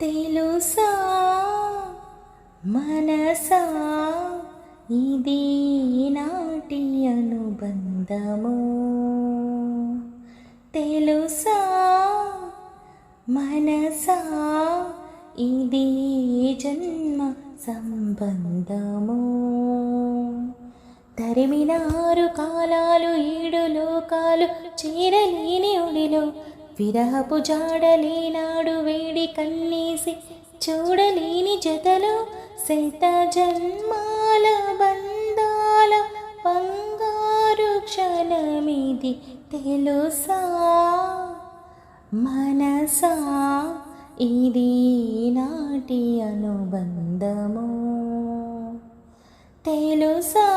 తెలుసా? మనసా? ఇది నాటి అనుబంధము. తెలుసా? మనసా? ఇది జన్మ సంబంధము. తరిమినారు కాలాలు ఏడు లోకాలు చీరలేని ఒడిలో విరహపు జాడలేనాడు వేడి కన్నీసి. చూడలేని జతలో శత జన్మాల బంధాల బంగారు క్షణమిది తెలుసా? మనసా? ఇది నాటి అనుబంధము? తెలుసా?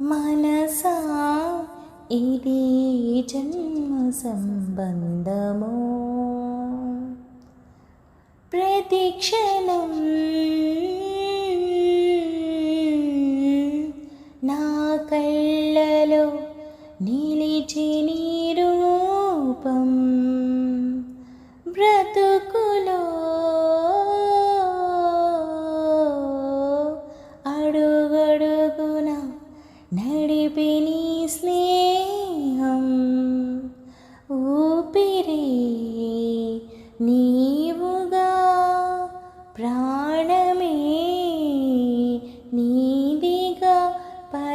మనసా? ఇది జన్మ సంబంధము? ప్రతిక్షణం నా కళ్ళలో నిలిచి నీ రూపం బ్రతుకులో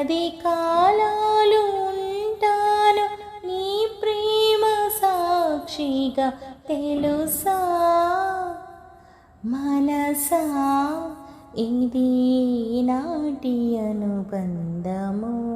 పది కాలాలు ఉంటాను నీ ప్రేమ సాక్షిగా తెలుసా? మనసా ఇది నాటి అనుబంధము?